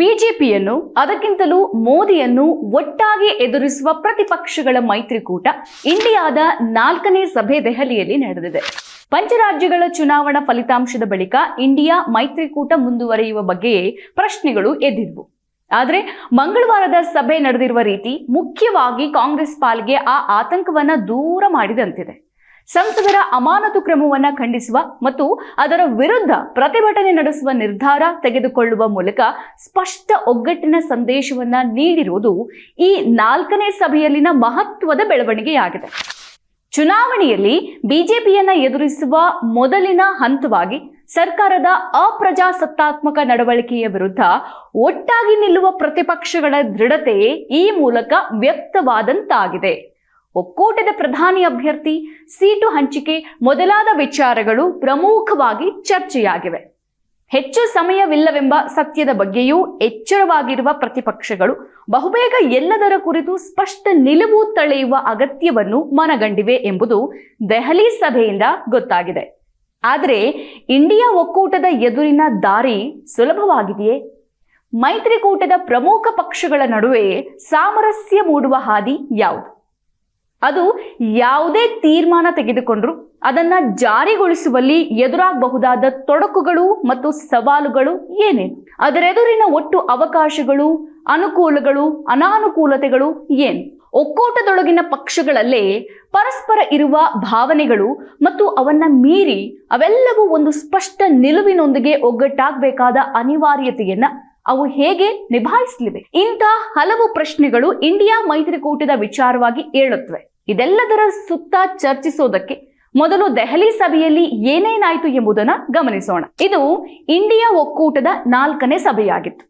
ಬಿಜೆಪಿಯನ್ನು, ಅದಕ್ಕಿಂತಲೂ ಮೋದಿಯನ್ನು ಒಟ್ಟಾಗಿ ಎದುರಿಸುವ ಪ್ರತಿಪಕ್ಷಗಳ ಮೈತ್ರಿಕೂಟ ಇಂಡಿಯಾದ ನಾಲ್ಕನೇ ಸಭೆ ದೆಹಲಿಯಲ್ಲಿ ನಡೆದಿದೆ. ಪಂಚರಾಜ್ಯಗಳ ಚುನಾವಣಾ ಫಲಿತಾಂಶದ ಬಳಿಕ ಇಂಡಿಯಾ ಮೈತ್ರಿಕೂಟ ಮುಂದುವರಿಯುವ ಬಗ್ಗೆಯೇ ಪ್ರಶ್ನೆಗಳು ಎದ್ದಿದ್ವು. ಆದರೆ ಮಂಗಳವಾರದ ಸಭೆ ನಡೆದಿರುವ ರೀತಿ ಮುಖ್ಯವಾಗಿ ಕಾಂಗ್ರೆಸ್ ಪಾಲ್ಗೆ ಆ ಆತಂಕವನ್ನ ದೂರ ಮಾಡಿದಂತಿದೆ. ಸಂಸದರ ಅಮಾನತು ಕ್ರಮವನ್ನು ಖಂಡಿಸುವ ಮತ್ತು ಅದರ ವಿರುದ್ಧ ಪ್ರತಿಭಟನೆ ನಡೆಸುವ ನಿರ್ಧಾರ ತೆಗೆದುಕೊಳ್ಳುವ ಮೂಲಕ ಸ್ಪಷ್ಟ ಒಗ್ಗಟ್ಟಿನ ಸಂದೇಶವನ್ನ ನೀಡಿರುವುದು ಈ ನಾಲ್ಕನೇ ಸಭೆಯಲ್ಲಿನ ಮಹತ್ವದ ಬೆಳವಣಿಗೆಯಾಗಿದೆ. ಚುನಾವಣೆಯಲ್ಲಿ ಬಿಜೆಪಿಯನ್ನ ಎದುರಿಸುವ ಮೊದಲಿನ ಹಂತವಾಗಿ ಸರ್ಕಾರದ ಅಪ್ರಜಾಸತ್ತಾತ್ಮಕ ನಡವಳಿಕೆಯ ವಿರುದ್ಧ ಒಟ್ಟಾಗಿ ನಿಲ್ಲುವ ಪ್ರತಿಪಕ್ಷಗಳ ದೃಢತೆ ಈ ಮೂಲಕ ವ್ಯಕ್ತವಾದಂತಾಗಿದೆ. ಒಕ್ಕೂಟದ ಪ್ರಧಾನಿ ಅಭ್ಯರ್ಥಿ, ಸೀಟು ಹಂಚಿಕೆ ಮೊದಲಾದ ವಿಚಾರಗಳು ಪ್ರಮುಖವಾಗಿ ಚರ್ಚೆಯಾಗಿವೆ. ಹೆಚ್ಚು ಸಮಯವಿಲ್ಲವೆಂಬ ಸತ್ಯದ ಬಗ್ಗೆಯೂ ಎಚ್ಚರವಾಗಿರುವ ಪ್ರತಿಪಕ್ಷಗಳು ಬಹುಬೇಗ ಎಲ್ಲದರ ಕುರಿತು ಸ್ಪಷ್ಟ ನಿಲುವು ತಳೆಯುವ ಅಗತ್ಯವನ್ನು ಮನಗಂಡಿವೆ ಎಂಬುದು ದೆಹಲಿ ಸಭೆಯಿಂದ ಗೊತ್ತಾಗಿದೆ. ಆದರೆ ಇಂಡಿಯಾ ಒಕ್ಕೂಟದ ಎದುರಿನ ದಾರಿ ಸುಲಭವಾಗಿದೆಯೇ? ಮೈತ್ರಿಕೂಟದ ಪ್ರಮುಖ ಪಕ್ಷಗಳ ನಡುವೆ ಸಾಮರಸ್ಯ ಮೂಡುವ ಹಾದಿ ಯಾವುದು? ಅದು ಯಾವುದೇ ತೀರ್ಮಾನ ತೆಗೆದುಕೊಂಡ್ರು ಅದನ್ನ ಜಾರಿಗೊಳಿಸುವಲ್ಲಿ ಎದುರಾಗಬಹುದಾದ ತೊಡಕುಗಳು ಮತ್ತು ಸವಾಲುಗಳು ಏನೇನು? ಅದರೆದುರಿನ ಒಟ್ಟು ಅವಕಾಶಗಳು, ಅನುಕೂಲಗಳು, ಅನಾನುಕೂಲತೆಗಳು ಏನು? ಒಕ್ಕೂಟದೊಳಗಿನ ಪಕ್ಷಗಳಲ್ಲೇ ಪರಸ್ಪರ ಇರುವ ಭಾವನೆಗಳು ಮತ್ತು ಅವನ್ನ ಮೀರಿ ಅವೆಲ್ಲವೂ ಒಂದು ಸ್ಪಷ್ಟ ನಿಲುವಿನೊಂದಿಗೆ ಒಗ್ಗಟ್ಟಾಗಬೇಕಾದ ಅನಿವಾರ್ಯತೆಯನ್ನ ಅವು ಹೇಗೆ ನಿಭಾಯಿಸಲಿವೆ? ಇಂಥ ಹಲವು ಪ್ರಶ್ನೆಗಳು ಇಂಡಿಯಾ ಮೈತ್ರಿಕೂಟದ ವಿಚಾರವಾಗಿ ಏಳುತ್ತವೆ. ಇದೆಲ್ಲದರ ಸುತ್ತ ಚರ್ಚಿಸೋದಕ್ಕೆ ಮೊದಲು ದೆಹಲಿ ಸಭೆಯಲ್ಲಿ ಏನೇನಾಯಿತು ಎಂಬುದನ್ನು ಗಮನಿಸೋಣ. ಇದು ಇಂಡಿಯಾ ಒಕ್ಕೂಟದ ನಾಲ್ಕನೇ ಸಭೆಯಾಗಿತ್ತು.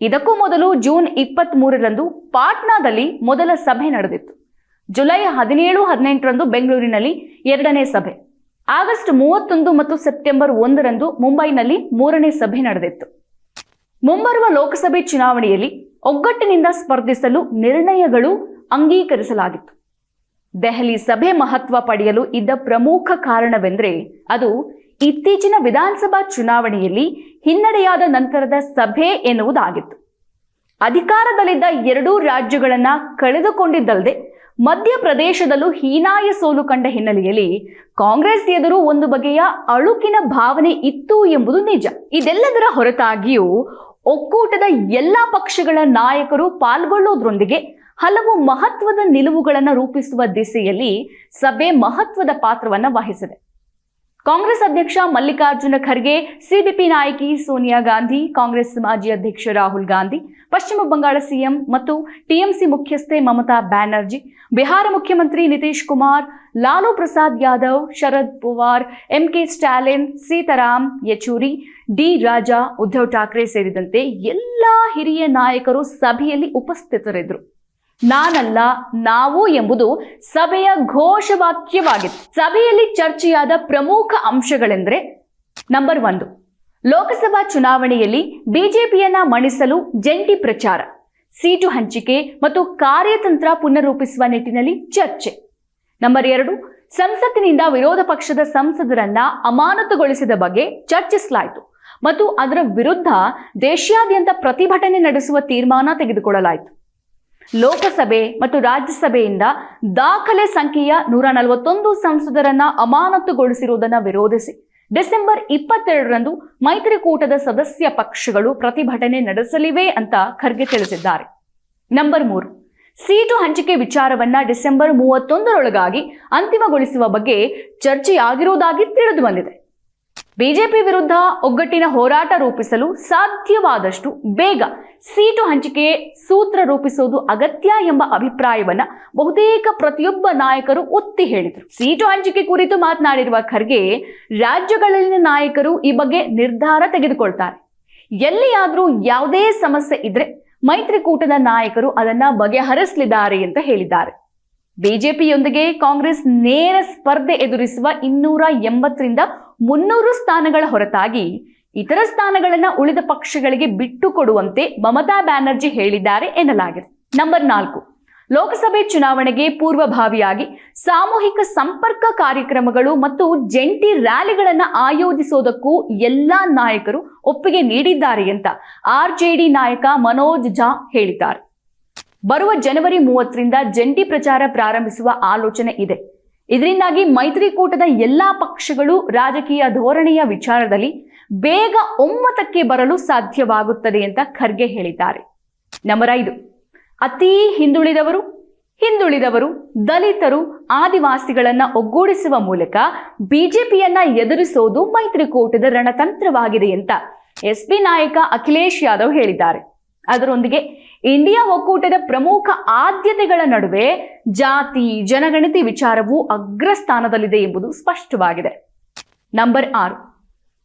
ಇದಕ್ಕೂ ಮೊದಲು ಜೂನ್ ಇಪ್ಪತ್ತ್ ಮೂರರಂದು ಪಾಟ್ನಾದಲ್ಲಿ ಮೊದಲ ಸಭೆ ನಡೆದಿತ್ತು. ಜುಲೈ ಹದಿನೇಳು, ಹದಿನೆಂಟರಂದು ಬೆಂಗಳೂರಿನಲ್ಲಿ ಎರಡನೇ ಸಭೆ. ಆಗಸ್ಟ್ ಮೂವತ್ತೊಂದು ಮತ್ತು ಸೆಪ್ಟೆಂಬರ್ ಒಂದರಂದು ಮುಂಬೈನಲ್ಲಿ ಮೂರನೇ ಸಭೆ ನಡೆದಿತ್ತು. ಮುಂಬರುವ ಲೋಕಸಭೆ ಚುನಾವಣೆಯಲ್ಲಿ ಒಗ್ಗಟ್ಟಿನಿಂದ ಸ್ಪರ್ಧಿಸಲು ನಿರ್ಣಯಗಳು ಅಂಗೀಕರಿಸಲಾಗಿತ್ತು. ದೆಹಲಿ ಸಭೆ ಮಹತ್ವ ಪಡೆಯಲು ಇದ್ದ ಪ್ರಮುಖ ಕಾರಣವೆಂದರೆ ಅದು ಇತ್ತೀಚಿನ ವಿಧಾನಸಭಾ ಚುನಾವಣೆಯಲ್ಲಿ ಹಿನ್ನಡೆಯಾದ ನಂತರದ ಸಭೆ ಎನ್ನುವುದಾಗಿತ್ತು. ಅಧಿಕಾರದಲ್ಲಿದ್ದ ಎರಡೂ ರಾಜ್ಯಗಳನ್ನ ಕಳೆದುಕೊಂಡಿದ್ದಲ್ಲದೆ ಮಧ್ಯಪ್ರದೇಶದಲ್ಲೂ ಹೀನಾಯ ಸೋಲು ಕಂಡ ಹಿನ್ನೆಲೆಯಲ್ಲಿ ಕಾಂಗ್ರೆಸ್ ಎದುರು ಒಂದು ಬಗೆಯ ಅಳುಕಿನ ಭಾವನೆ ಇತ್ತು ಎಂಬುದು ನಿಜ. ಇದೆಲ್ಲದರ ಹೊರತಾಗಿಯೂ ಒಕ್ಕೂಟದ ಎಲ್ಲಾ ಪಕ್ಷಗಳ ನಾಯಕರು ಪಾಲ್ಗೊಳ್ಳುವುದರೊಂದಿಗೆ ಹಲವು ಮಹತ್ವದ ನಿಲುವುಗಳನ್ನು ರೂಪಿಸುವ ದಿಸೆಯಲ್ಲಿ ಸಭೆ ಮಹತ್ವದ ಪಾತ್ರವನ್ನು ವಹಿಸಿದೆ. ಕಾಂಗ್ರೆಸ್ ಅಧ್ಯಕ್ಷ ಮಲ್ಲಿಕಾರ್ಜುನ ಖರ್ಗೆ, ಸಿಬಿಪಿ ನಾಯಕಿ ಸೋನಿಯಾ ಗಾಂಧಿ, ಕಾಂಗ್ರೆಸ್ ಮಾಜಿ ಅಧ್ಯಕ್ಷ ರಾಹುಲ್ ಗಾಂಧಿ, ಪಶ್ಚಿಮ ಬಂಗಾಳ ಸಿಎಂ ಮತ್ತು ಟಿಎಂಸಿ ಮುಖ್ಯಸ್ಥೆ ಮಮತಾ ಬ್ಯಾನರ್ಜಿ, ಬಿಹಾರ ಮುಖ್ಯಮಂತ್ರಿ Nitish Kumar, Lalu Prasad Yadav, Sharad Pawar, M K Stalin Sitaram Yechury, D Raja, Uddhav Thackeray ಸೇರಿದಂತೆ ಎಲ್ಲ ಹಿರಿಯ ನಾಯಕರು ಸಭೆಯಲ್ಲಿ ಉಪಸ್ಥಿತರಿದ್ದರು. ನಾನಲ್ಲ, ನಾವು ಎಂಬುದು ಸಭೆಯ ಘೋಷವಾಕ್ಯವಾಗಿತ್ತು. ಸಭೆಯಲ್ಲಿ ಚರ್ಚೆಯಾದ ಪ್ರಮುಖ ಅಂಶಗಳೆಂದರೆ ನಂಬರ್ ಒಂದು, ಲೋಕಸಭಾ ಚುನಾವಣೆಯಲ್ಲಿ ಬಿಜೆಪಿಯನ್ನ ಮಣಿಸಲು ಜಂಟಿ ಪ್ರಚಾರ, ಸೀಟು ಹಂಚಿಕೆ ಮತ್ತು ಕಾರ್ಯತಂತ್ರ ಪುನರ್ರೂಪಿಸುವ ನಿಟ್ಟಿನಲ್ಲಿ ಚರ್ಚೆ. ನಂಬರ್ ಎರಡು, ಸಂಸತ್ತಿನಿಂದ ವಿರೋಧ ಪಕ್ಷದ ಸಂಸದರನ್ನ ಅಮಾನತುಗೊಳಿಸಿದ ಬಗ್ಗೆ ಚರ್ಚಿಸಲಾಯಿತು ಮತ್ತು ಅದರ ವಿರುದ್ಧ ದೇಶಾದ್ಯಂತ ಪ್ರತಿಭಟನೆ ನಡೆಸುವ ತೀರ್ಮಾನ ತೆಗೆದುಕೊಳ್ಳಲಾಯಿತು. ಲೋಕಸಭೆ ಮತ್ತು ರಾಜ್ಯಸಭೆಯಿಂದ ದಾಖಲೆ ಸಂಖ್ಯೆಯ ನೂರ ನಲವತ್ತೊಂದು ಸಂಸದರನ್ನ ಅಮಾನತುಗೊಳಿಸಿರುವುದನ್ನು ವಿರೋಧಿಸಿ ಡಿಸೆಂಬರ್ ಇಪ್ಪತ್ತೆರಡರಂದು ಮೈತ್ರಿಕೂಟದ ಸದಸ್ಯ ಪಕ್ಷಗಳು ಪ್ರತಿಭಟನೆ ನಡೆಸಲಿವೆ ಅಂತ ಖರ್ಗೆ ತಿಳಿಸಿದ್ದಾರೆ. ನಂಬರ್ ಮೂರು, ಸೀಟು ಹಂಚಿಕೆ ವಿಚಾರವನ್ನ ಡಿಸೆಂಬರ್ ಮೂವತ್ತೊಂದರೊಳಗಾಗಿ ಅಂತಿಮಗೊಳಿಸುವ ಬಗ್ಗೆ ಚರ್ಚೆಯಾಗಿರುವುದಾಗಿ ತಿಳಿದು ಬಂದಿದೆ. ಬಿಜೆಪಿ ವಿರುದ್ಧ ಒಗ್ಗಟ್ಟಿನ ಹೋರಾಟ ರೂಪಿಸಲು ಸಾಧ್ಯವಾದಷ್ಟು ಬೇಗ ಸೀಟು ಹಂಚಿಕೆ ಸೂತ್ರ ರೂಪಿಸುವುದು ಅಗತ್ಯ ಎಂಬ ಅಭಿಪ್ರಾಯವನ್ನ ಬಹುತೇಕ ಪ್ರತಿಯೊಬ್ಬ ನಾಯಕರು ಒತ್ತಿ ಹೇಳಿದರು. ಸೀಟು ಹಂಚಿಕೆ ಕುರಿತು ಮಾತನಾಡಿರುವ ಖರ್ಗೆ, ರಾಜ್ಯಗಳಲ್ಲಿನ ನಾಯಕರು ಈ ಬಗ್ಗೆ ನಿರ್ಧಾರ ತೆಗೆದುಕೊಳ್ತಾರೆ. ಎಲ್ಲಿಯಾದರೂ ಯಾವುದೇ ಸಮಸ್ಯೆ ಇದ್ರೆ ಮೈತ್ರಿಕೂಟದ ನಾಯಕರು ಅದನ್ನ ಬಗೆಹರಿಸಲಿದ್ದಾರೆ ಅಂತ ಹೇಳಿದ್ದಾರೆ. ಬಿಜೆಪಿಯೊಂದಿಗೆ ಕಾಂಗ್ರೆಸ್ ನೇರ ಸ್ಪರ್ಧೆ ಎದುರಿಸುವ ಇನ್ನೂರ ಎಂಬತ್ತರಿಂದ ಮುನ್ನೂರು ಸ್ಥಾನಗಳ ಹೊರತಾಗಿ ಇತರ ಸ್ಥಾನಗಳನ್ನ ಉಳಿದ ಪಕ್ಷಗಳಿಗೆ ಬಿಟ್ಟು ಕೊಡುವಂತೆ ಮಮತಾ ಬ್ಯಾನರ್ಜಿ ಹೇಳಿದ್ದಾರೆ ಎನ್ನಲಾಗಿದೆ. ನಂಬರ್ ನಾಲ್ಕು. ಲೋಕಸಭೆ ಚುನಾವಣೆಗೆ ಪೂರ್ವಭಾವಿಯಾಗಿ ಸಾಮೂಹಿಕ ಸಂಪರ್ಕ ಕಾರ್ಯಕ್ರಮಗಳು ಮತ್ತು ಜಂಟಿ ರ್ಯಾಲಿಗಳನ್ನು ಆಯೋಜಿಸೋದಕ್ಕೂ ಎಲ್ಲ ನಾಯಕರು ಒಪ್ಪಿಗೆ ನೀಡಿದ್ದಾರೆ ಅಂತ ಆರ್ಜೆಡಿ ನಾಯಕ ಮನೋಜ್ ಝಾ ಹೇಳಿದ್ದಾರೆ. ಬರುವ ಜನವರಿ ಮೂವತ್ತರಿಂದ ಜಂಟಿ ಪ್ರಚಾರ ಪ್ರಾರಂಭಿಸುವ ಆಲೋಚನೆ ಇದೆ. ಇದರಿಂದಾಗಿ ಮೈತ್ರಿಕೂಟದ ಎಲ್ಲಾ ಪಕ್ಷಗಳು ರಾಜಕೀಯ ಧೋರಣೆಯ ವಿಚಾರದಲ್ಲಿ ಬೇಗ ಒಮ್ಮತಕ್ಕೆ ಬರಲು ಸಾಧ್ಯವಾಗುತ್ತದೆ ಅಂತ ಖರ್ಗೆ ಹೇಳಿದ್ದಾರೆ. ನಂಬರ್ ಐದು, ಅತಿ ಹಿಂದುಳಿದವರು ಹಿಂದುಳಿದವರು, ದಲಿತರು, ಆದಿವಾಸಿಗಳನ್ನ ಒಗ್ಗೂಡಿಸುವ ಮೂಲಕ ಬಿಜೆಪಿಯನ್ನ ಎದುರಿಸೋದು ಮೈತ್ರಿಕೂಟದ ರಣತಂತ್ರವಾಗಿದೆ ಅಂತ ಎಸ್ಪಿ ನಾಯಕ ಅಖಿಲೇಶ್ ಯಾದವ್ ಹೇಳಿದ್ದಾರೆ. ಅದರೊಂದಿಗೆ ಇಂಡಿಯಾ ಒಕ್ಕೂಟದ ಪ್ರಮುಖ ಆದ್ಯತೆಗಳ ನಡುವೆ ಜಾತಿ, ಜನಗಣತಿ ವಿಚಾರವು ಅಗ್ರಸ್ಥಾನದಲ್ಲಿದೆ ಎಂಬುದು ಸ್ಪಷ್ಟವಾಗಿದೆ. ನಂಬರ್ ಆರು.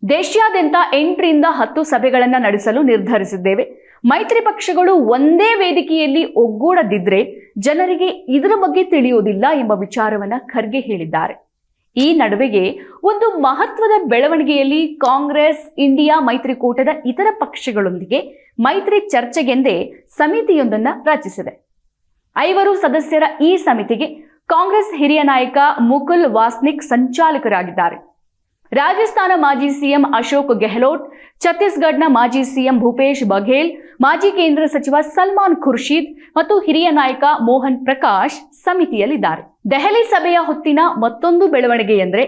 ದೇಶಾದ್ಯಂತ ಎಂಟರಿಂದ ಹತ್ತು ಸಭೆಗಳನ್ನು ನಡೆಸಲು ನಿರ್ಧರಿಸಿದ್ದೇವೆ. ಮೈತ್ರಿ ಪಕ್ಷಗಳು ಒಂದೇ ವೇದಿಕೆಯಲ್ಲಿ ಒಗ್ಗೂಡದಿದ್ರೆ ಜನರಿಗೆ ಇದರ ಬಗ್ಗೆ ತಿಳಿಯುವುದಿಲ್ಲ ಎಂಬ ವಿಚಾರವನ್ನ ಖರ್ಗೆ ಹೇಳಿದ್ದಾರೆ. ಈ ನಡುವೆಗೆ ಒಂದು ಮಹತ್ವದ ಬೆಳವಣಿಗೆಯಲ್ಲಿ ಕಾಂಗ್ರೆಸ್, ಇಂಡಿಯಾ, ಮೈತ್ರಿಕೂಟದ ಇತರ ಪಕ್ಷಗಳೊಂದಿಗೆ ಮೈತ್ರಿ ಚರ್ಚೆಗೆಂದೇ ಸಮಿತಿಯೊಂದನ್ನ ರಚಿಸಿದೆ. ಐವರು ಸದಸ್ಯರ ಈ ಸಮಿತಿಗೆ ಕಾಂಗ್ರೆಸ್ ಹಿರಿಯ ನಾಯಕ ಮುಕುಲ್ ವಾಸ್ನಿಕ್ ಸಂಚಾಲಕರಾಗಿದ್ದಾರೆ. ರಾಜಸ್ಥಾನ ಮಾಜಿ ಸಿಎಂ ಅಶೋಕ್ ಗೆಹ್ಲೋಟ್, ಛತ್ತೀಸ್ಗಢನ ಮಾಜಿ ಸಿಎಂ ಭೂಪೇಶ್ ಬಘೇಲ್, ಮಾಜಿ ಕೇಂದ್ರ ಸಚಿವ ಸಲ್ಮಾನ್ ಖುರ್ಷೀದ್ ಮತ್ತು ಹಿರಿಯ ನಾಯಕ ಮೋಹನ್ ಪ್ರಕಾಶ್ ಸಮಿತಿಯಲ್ಲಿದ್ದಾರೆ. ದೆಹಲಿ ಸಭೆಯ ಹೊತ್ತಿನ ಮತ್ತೊಂದು ಬೆಳವಣಿಗೆ ಎಂದರೆ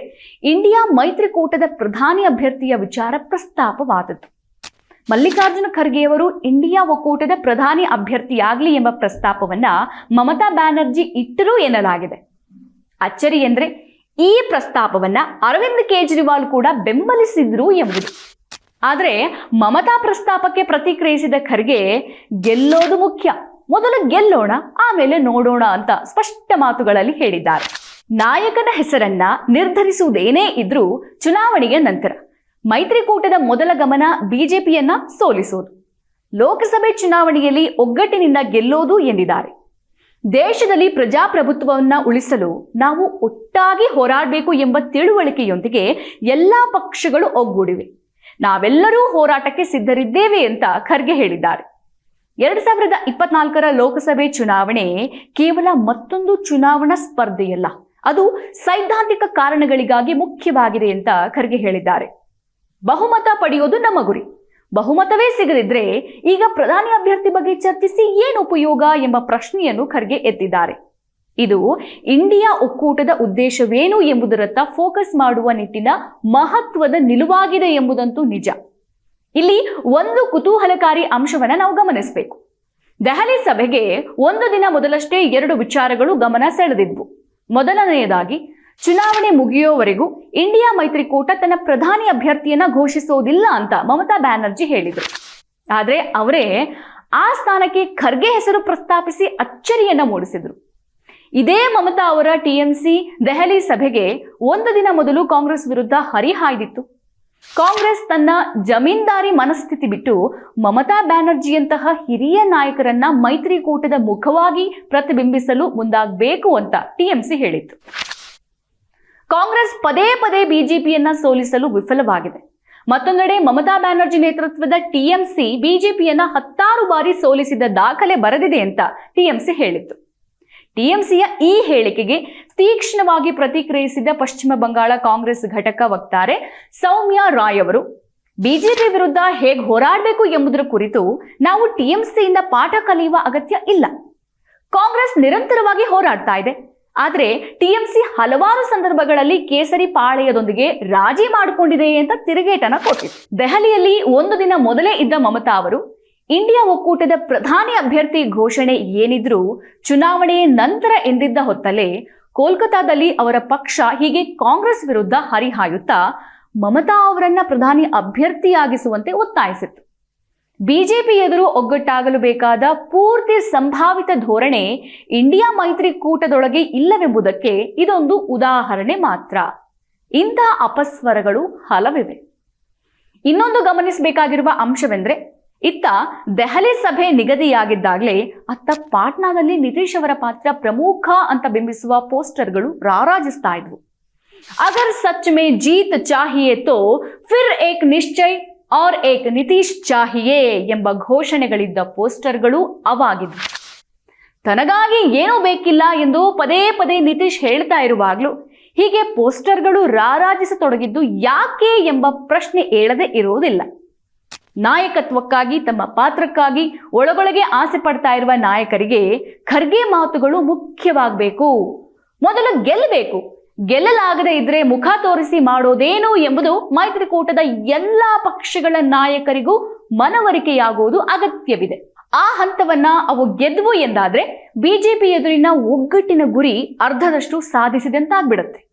ಇಂಡಿಯಾ ಮೈತ್ರಿಕೂಟದ ಪ್ರಧಾನಿ ಅಭ್ಯರ್ಥಿಯ ವಿಚಾರ ಪ್ರಸ್ತಾಪವಾದದ್ದು. ಮಲ್ಲಿಕಾರ್ಜುನ ಖರ್ಗೆಯವರು ಇಂಡಿಯಾ ಒಕ್ಕೂಟದ ಪ್ರಧಾನಿ ಅಭ್ಯರ್ಥಿಯಾಗಲಿ ಎಂಬ ಪ್ರಸ್ತಾಪವನ್ನ ಮಮತಾ ಬ್ಯಾನರ್ಜಿ ಇಟ್ಟರು ಎನ್ನಲಾಗಿದೆ. ಅಚ್ಚರಿ ಎಂದ್ರೆ ಈ ಪ್ರಸ್ತಾಪವನ್ನ ಅರವಿಂದ್ ಕೇಜ್ರಿವಾಲ್ ಕೂಡ ಬೆಂಬಲಿಸಿದ್ರು ಎಂಬುದು. ಆದರೆ ಮಮತಾ ಪ್ರಸ್ತಾಪಕ್ಕೆ ಪ್ರತಿಕ್ರಿಯಿಸಿದ ಖರ್ಗೆ, ಗೆಲ್ಲೋದು ಮುಖ್ಯ. ಮೊದಲು ಗೆಲ್ಲೋಣ, ಆಮೇಲೆ ನೋಡೋಣ ಅಂತ ಸ್ಪಷ್ಟ ಮಾತುಗಳಲ್ಲಿ ಹೇಳಿದ್ದಾರೆ. ನಾಯಕನ ಹೆಸರನ್ನ ನಿರ್ಧರಿಸುವುದೇನೇ ಇದ್ರೂ ಚುನಾವಣೆಯ ನಂತರ ಮೈತ್ರಿಕೂಟದ ಮೊದಲ ಗಮನ ಬಿಜೆಪಿಯನ್ನ ಸೋಲಿಸೋದು. ಲೋಕಸಭೆ ಚುನಾವಣೆಯಲ್ಲಿ ಒಗ್ಗಟ್ಟಿನಿಂದ ಗೆಲ್ಲೋದು ಎಂದಿದ್ದಾರೆ. ದೇಶದಲ್ಲಿ ಪ್ರಜಾಪ್ರಭುತ್ವವನ್ನ ಉಳಿಸಲು ನಾವು ಒಟ್ಟಾಗಿ ಹೋರಾಡಬೇಕು ಎಂಬ ತಿಳುವಳಿಕೆಯೊಂದಿಗೆ ಎಲ್ಲ ಪಕ್ಷಗಳು ಒಗ್ಗೂಡಿವೆ. ನಾವೆಲ್ಲರೂ ಹೋರಾಟಕ್ಕೆ ಸಿದ್ಧರಿದ್ದೇವೆ ಅಂತ ಖರ್ಗೆ ಹೇಳಿದ್ದಾರೆ. ಎರಡ್ ಸಾವಿರದ ಇಪ್ಪತ್ನಾಲ್ಕರ ಲೋಕಸಭೆ ಚುನಾವಣೆ ಕೇವಲ ಮತ್ತೊಂದು ಚುನಾವಣಾ ಸ್ಪರ್ಧೆಯಲ್ಲ, ಅದು ಸೈದ್ಧಾಂತಿಕ ಕಾರಣಗಳಿಗಾಗಿ ಮುಖ್ಯವಾಗಿದೆ ಅಂತ ಖರ್ಗೆ ಹೇಳಿದ್ದಾರೆ. ಬಹುಮತ ಪಡೆಯೋದು ನಮ್ಮ ಗುರಿ. ಬಹುಮತವೇ ಸಿಗದಿದ್ರೆ ಈಗ ಪ್ರಧಾನಿ ಅಭ್ಯರ್ಥಿ ಬಗ್ಗೆ ಚರ್ಚಿಸಿ ಏನು ಉಪಯೋಗ ಎಂಬ ಪ್ರಶ್ನೆಯನ್ನು ಖರ್ಗೆ ಎತ್ತಿದ್ದಾರೆ. ಇದು ಇಂಡಿಯಾ ಒಕ್ಕೂಟದ ಉದ್ದೇಶವೇನು ಎಂಬುದರತ್ತ ಫೋಕಸ್ ಮಾಡುವ ನಿಟ್ಟಿನ ಮಹತ್ವದ ನಿಲುವಾಗಿದೆ ಎಂಬುದಂತೂ ನಿಜ. ಇಲ್ಲಿ ಒಂದು ಕುತೂಹಲಕಾರಿ ಅಂಶವನ್ನ ನಾವು ಗಮನಿಸಬೇಕು. ದೆಹಲಿ ಸಭೆಗೆ ಒಂದು ದಿನ ಮೊದಲಷ್ಟೇ ಎರಡು ವಿಚಾರಗಳು ಗಮನ ಸೆಳೆದಿದ್ವು. ಮೊದಲನೆಯದಾಗಿ ಚುನಾವಣೆ ಮುಗಿಯೋವರೆಗೂ ಇಂಡಿಯಾ ಮೈತ್ರಿಕೂಟ ತನ್ನ ಪ್ರಧಾನಿ ಅಭ್ಯರ್ಥಿಯನ್ನ ಘೋಷಿಸೋದಿಲ್ಲ ಅಂತ ಮಮತಾ ಬ್ಯಾನರ್ಜಿ ಹೇಳಿದರು. ಆದರೆ ಅವರೇ ಆ ಸ್ಥಾನಕ್ಕೆ ಖರ್ಗೆ ಹೆಸರು ಪ್ರಸ್ತಾಪಿಸಿ ಅಚ್ಚರಿಯನ್ನ ಮೂಡಿಸಿದರು. ಇದೇ ಮಮತಾ ಅವರ ಟಿಎಂಸಿ ದೆಹಲಿ ಸಭೆಗೆ ಒಂದು ದಿನ ಮೊದಲು ಕಾಂಗ್ರೆಸ್ ವಿರುದ್ಧ ಹರಿಹಾಯ್ದಿತ್ತು ಕಾಂಗ್ರೆಸ್ ತನ್ನ ಜಮೀನ್ದಾರಿ ಮನಸ್ಥಿತಿ ಬಿಟ್ಟು ಮಮತಾ ಬ್ಯಾನರ್ಜಿಯಂತಹ ಹಿರಿಯ ನಾಯಕರನ್ನ ಮೈತ್ರಿಕೂಟದ ಮುಖವಾಗಿ ಪ್ರತಿಬಿಂಬಿಸಲು ಮುಂದಾಗಬೇಕು ಅಂತ ಟಿಎಂಸಿ ಹೇಳಿತ್ತು. ಕಾಂಗ್ರೆಸ್ ಪದೇ ಪದೇ ಬಿಜೆಪಿಯನ್ನ ಸೋಲಿಸಲು ವಿಫಲವಾಗಿದೆ. ಮತ್ತೊಂದೆಡೆ ಮಮತಾ ಬ್ಯಾನರ್ಜಿ ನೇತೃತ್ವದ ಟಿಎಂಸಿ ಬಿಜೆಪಿಯನ್ನ ಹತ್ತಾರು ಬಾರಿ ಸೋಲಿಸಿದ ದಾಖಲೆ ಬರೆದಿದೆ ಅಂತ ಟಿಎಂಸಿ ಹೇಳಿತ್ತು. ಟಿಎಂಸಿಯ ಈ ಹೇಳಿಕೆಗೆ ತೀಕ್ಷ್ಣವಾಗಿ ಪ್ರತಿಕ್ರಿಯಿಸಿದ ಪಶ್ಚಿಮ ಬಂಗಾಳ ಕಾಂಗ್ರೆಸ್ ಘಟಕ ವಕ್ತಾರೆ ಸೌಮ್ಯ ರಾಯ್ ಅವರು, ಬಿಜೆಪಿ ವಿರುದ್ಧ ಹೇಗೆ ಹೋರಾಡಬೇಕು ಎಂಬುದರ ಕುರಿತು ನಾವು ಟಿಎಂಸಿಯಿಂದ ಪಾಠ ಕಲಿಯುವ ಅಗತ್ಯ ಇಲ್ಲ. ಕಾಂಗ್ರೆಸ್ ನಿರಂತರವಾಗಿ ಹೋರಾಡ್ತಾ ಇದೆ. ಆದರೆ ಟಿಎಂಸಿ ಹಲವಾರು ಸಂದರ್ಭಗಳಲ್ಲಿ ಕೇಸರಿ ಪಾಳೆಯದೊಂದಿಗೆ ರಾಜಿ ಮಾಡಿಕೊಂಡಿದೆ ಅಂತ ತಿರುಗೇಟನ ಕೊಟ್ಟಿತು ದೆಹಲಿಯಲ್ಲಿ ಒಂದು ದಿನ ಮೊದಲೇ ಇದ್ದ ಮಮತಾ ಅವರು, ಇಂಡಿಯಾ ಒಕ್ಕೂಟದ ಪ್ರಧಾನಿ ಅಭ್ಯರ್ಥಿ ಘೋಷಣೆ ಏನಿದ್ರೂ ಚುನಾವಣೆಯ ನಂತರ ಎಂದಿದ್ದ ಹೊತ್ತಲ್ಲೇ ಕೋಲ್ಕತಾದಲ್ಲಿ ಅವರ ಪಕ್ಷ ಹೀಗೆ ಕಾಂಗ್ರೆಸ್ ವಿರುದ್ಧ ಹರಿಹಾಯುತ್ತಾ ಮಮತಾ ಅವರನ್ನ ಪ್ರಧಾನಿ ಅಭ್ಯರ್ಥಿಯಾಗಿಸುವಂತೆ ಒತ್ತಾಯಿಸಿತ್ತು. ಬಿಜೆಪಿ ಎದುರು ಒಗ್ಗಟ್ಟಾಗಲು ಬೇಕಾದ ಪೂರ್ತಿ ಸಂಭಾವಿತ ಧೋರಣೆ ಇಂಡಿಯಾ ಮೈತ್ರಿಕೂಟದೊಳಗೆ ಇಲ್ಲವೆಂಬುದಕ್ಕೆ ಇದೊಂದು ಉದಾಹರಣೆ ಮಾತ್ರ. ಇಂತಹ ಅಪಸ್ವರಗಳು ಹಲವಿವೆ. ಇನ್ನೊಂದು ಗಮನಿಸಬೇಕಾಗಿರುವ ಅಂಶವೆಂದರೆ, ಇತ್ತ ದೆಹಲಿ ಸಭೆ ನಿಗದಿಯಾಗಿದ್ದಾಗಲೇ ಅತ್ತ ಪಾಟ್ನಾದಲ್ಲಿ ನಿತೀಶ್ ಅವರ ಪಾತ್ರ ಪ್ರಮುಖ ಅಂತ ಬಿಂಬಿಸುವ ಪೋಸ್ಟರ್ಗಳು ರಾರಾಜಿಸ್ತಾ ಇದ್ವು. ಅಗರ್ ಸಚ್ ಮೇ ಜೀತ್ ಚಾಹಿಯೇ ತೋ, ಫಿರ್ ಏಕ್ ನಿಶ್ಚಯ್ ಔರ್ ಏಕ್ ನಿತೀಶ್ ಚಾಹಿಯೇ ಎಂಬ ಘೋಷಣೆಗಳಿದ್ದ ಪೋಸ್ಟರ್ಗಳು ಅವಾಗಿದ್ವು. ತನಗಾಗಿ ಏನೂ ಬೇಕಿಲ್ಲ ಎಂದು ಪದೇ ಪದೇ ನಿತೀಶ್ ಹೇಳ್ತಾ ಇರುವಾಗಲೂ ಹೀಗೆ ಪೋಸ್ಟರ್ಗಳು ರಾರಾಜಿಸತೊಡಗಿದ್ದು ಯಾಕೆ ಎಂಬ ಪ್ರಶ್ನೆ ಏಳದೆ ಇರುವುದಿಲ್ಲ. ನಾಯಕತ್ವಕ್ಕಾಗಿ, ತಮ್ಮ ಪಾತ್ರಕ್ಕಾಗಿ, ಒಳಗೊಳಗೆ ಆಸೆ ಪಡ್ತಾ ಇರುವ ನಾಯಕರಿಗೆ ಖರ್ಗೆ ಮಾತುಗಳು ಮುಖ್ಯವಾಗಬೇಕು. ಮೊದಲು ಗೆಲ್ಲಬೇಕು. ಗೆಲ್ಲಲಾಗದೆ ಇದ್ರೆ ಮುಖ ತೋರಿಸಿ ಮಾಡೋದೇನು ಎಂಬುದು ಮೈತ್ರಿಕೂಟದ ಎಲ್ಲಾ ಪಕ್ಷಗಳ ನಾಯಕರಿಗೂ ಮನವರಿಕೆಯಾಗುವುದು ಅಗತ್ಯವಿದೆ. ಆ ಹಂತವನ್ನ ಅವು ಗೆದ್ವು ಎಂದಾದ್ರೆ ಬಿಜೆಪಿ ಎದುರಿನ ಒಗ್ಗಟ್ಟಿನ ಗುರಿ ಅರ್ಧದಷ್ಟು ಸಾಧಿಸಿದಂತಾಗ್ಬಿಡುತ್ತೆ.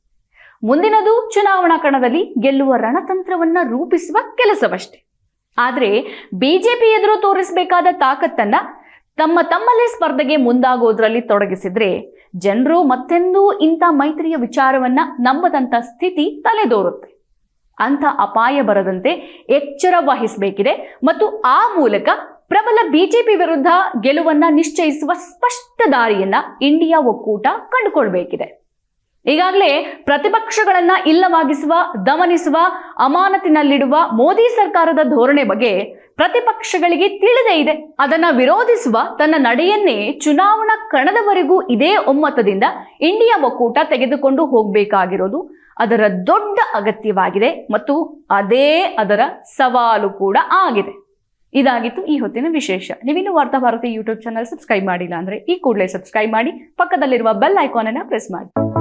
ಮುಂದಿನದು ಚುನಾವಣಾ ಕಣದಲ್ಲಿ ಗೆಲ್ಲುವ ರಣತಂತ್ರವನ್ನ ರೂಪಿಸುವ ಕೆಲಸವಷ್ಟೇ. ಆದ್ರೆ ಬಿಜೆಪಿ ಎದುರು ತೋರಿಸಬೇಕಾದ ತಾಕತ್ತನ್ನ ತಮ್ಮ ತಮ್ಮಲ್ಲೇ ಸ್ಪರ್ಧೆಗೆ ಮುಂದಾಗೋದ್ರಲ್ಲಿ ತೊಡಗಿಸಿದ್ರೆ ಜನರು ಮತ್ತೆಂದೂ ಇಂಥ ಮೈತ್ರಿಯ ವಿಚಾರವನ್ನ ನಂಬದಂತ ಸ್ಥಿತಿ ತಲೆದೋರುತ್ತೆ. ಅಂಥ ಅಪಾಯ ಬರದಂತೆ ಎಚ್ಚರ ವಹಿಸಬೇಕಿದೆ ಮತ್ತು ಆ ಮೂಲಕ ಪ್ರಬಲ ಬಿಜೆಪಿ ವಿರುದ್ಧ ಗೆಲುವನ್ನ ನಿಶ್ಚಯಿಸುವ ಸ್ಪಷ್ಟ ದಾರಿಯನ್ನ ಇಂಡಿಯಾ ಒಕ್ಕೂಟ ಕಂಡುಕೊಳ್ಬೇಕಿದೆ. ಈಗಾಗಲೇ ಪ್ರತಿಪಕ್ಷಗಳನ್ನ ಇಲ್ಲವಾಗಿಸುವ, ದಮನಿಸುವ, ಅಮಾನತಿನಲ್ಲಿಡುವ ಮೋದಿ ಸರ್ಕಾರದ ಧೋರಣೆ ಬಗ್ಗೆ ಪ್ರತಿಪಕ್ಷಗಳಿಗೆ ತಿಳಿದೇ ಇದೆ. ಅದನ್ನ ವಿರೋಧಿಸುವ ತನ್ನ ನಡೆಯನ್ನೇ ಚುನಾವಣಾ ಕಣದವರೆಗೂ ಇದೇ ಒಮ್ಮತದಿಂದ ಇಂಡಿಯಾ ಒಕ್ಕೂಟ ತೆಗೆದುಕೊಂಡು ಹೋಗಬೇಕಾಗಿರೋದು ಅದರ ದೊಡ್ಡ ಅಗತ್ಯವಾಗಿದೆ ಮತ್ತು ಅದೇ ಅದರ ಸವಾಲು ಕೂಡ ಆಗಿದೆ. ಇದಾಗಿತ್ತು ಈ ಹೊತ್ತಿನ ವಿಶೇಷ. ನೀವಿನ್ನು ವಾರ್ತಾ ಭಾರತಿ ಯೂಟ್ಯೂಬ್ ಚಾನಲ್ ಸಬ್ಸ್ಕ್ರೈಬ್ ಮಾಡಿಲ್ಲ ಅಂದ್ರೆ ಈ ಕೂಡಲೇ ಸಬ್ಸ್ಕ್ರೈಬ್ ಮಾಡಿ. ಪಕ್ಕದಲ್ಲಿರುವ ಬೆಲ್ ಐಕಾನ್ ಅನ್ನ ಪ್ರೆಸ್ ಮಾಡಿ.